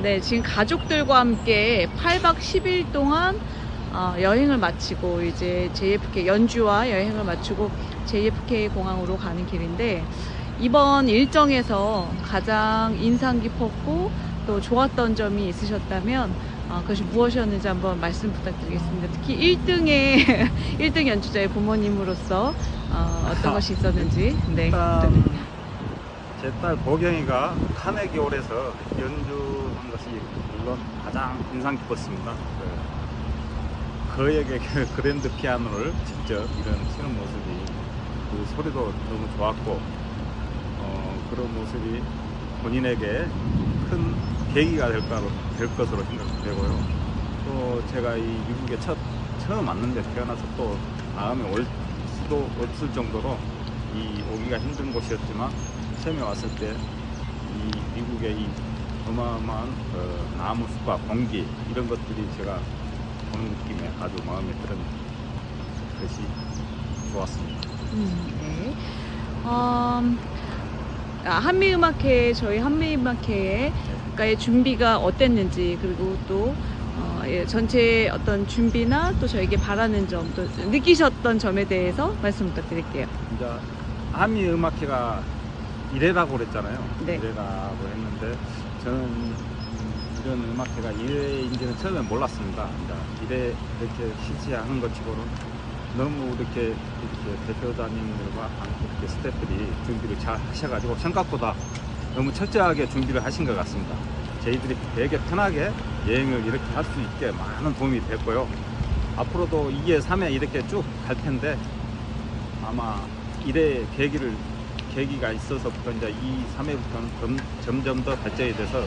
네, 지금 가족들과 함께 8박 10일 동안 어, 여행을 마치고 이제 JFK 연주와 여행을 마치고 JFK 공항으로 가는 길인데 이번 일정에서 가장 인상 깊었고 또 좋았던 점이 있으셨다면 어, 그것이 무엇이었는지 한번 말씀 부탁드리겠습니다. 특히 1등의 1등 연주자의 부모님으로서 어, 어떤 것이 있었는지 네, 부탁드립니다. 제 딸 보경이가 카네기 홀에서 연주한 것이 물론 가장 인상 깊었습니다. 그, 그에게 그 그랜드 피아노를 직접 이런 치는 모습이 그 소리도 너무 좋았고 어, 그런 모습이 본인에게 큰 계기가 될, 까- 될 것으로 생각되고요. 또 제가 이 미국에 첫 처음 왔는데 태어나서 또 다음에 올 수도 없을 정도로 이 오기가 힘든 곳이었지만 처음에 왔을 때 이 미국의 이 어마어마한 그 나무 숲과 공기 이런 것들이 제가 보는 느낌에 아주 마음에 드는 것이 좋았습니다. 음, 네. 음, 아, 한미음악회 저희 한미음악회의 그러니까의 준비가 어땠는지 그리고 또 어, 예, 전체 어떤 준비나 또 저에게 바라는 점, 또 느끼셨던 점에 대해서 말씀 부탁드릴게요. 이제 한미 음악회가 이래라고 그랬잖아요. 네. 이래라고 했는데 저는 음, 이런 음악회가 이래인지는 처음에 몰랐습니다. 이제 이래 이렇게 실시하는 것 치고는 너무 이렇게, 이렇게 대표자님들과 이렇게 스태프들이 준비를 잘 하셔가지고 생각보다 너무 철저하게 준비를 하신 것 같습니다. 저희들이 되게 편하게 여행을 이렇게 할 수 있게 많은 도움이 됐고요. 앞으로도 2회, 3회 이렇게 쭉 갈 텐데 아마 일의 계기를 계기가 있어서부터 이제 이 3회부터는 점 점 더 발전이 돼서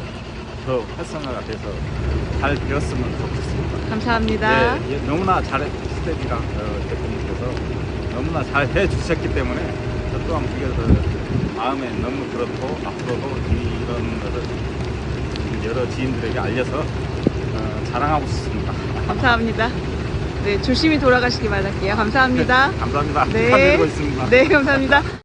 더 활성화가 돼서 잘 되었으면 좋겠습니다. 감사합니다. 네, 예, 너무나 잘 스텝이랑 어, 대표님께서 너무나 잘 해주셨기 때문에 저 또한 그게 더 마음에 너무 들었고 앞으로도 이런 것을 여러 지인들에게 알려서 어, 자랑하고 싶습니다. 감사합니다. 네, 조심히 돌아가시기 바랄게요. 감사합니다. 감사합니다. 네. 축하드리고 있습니다. 네, 감사합니다.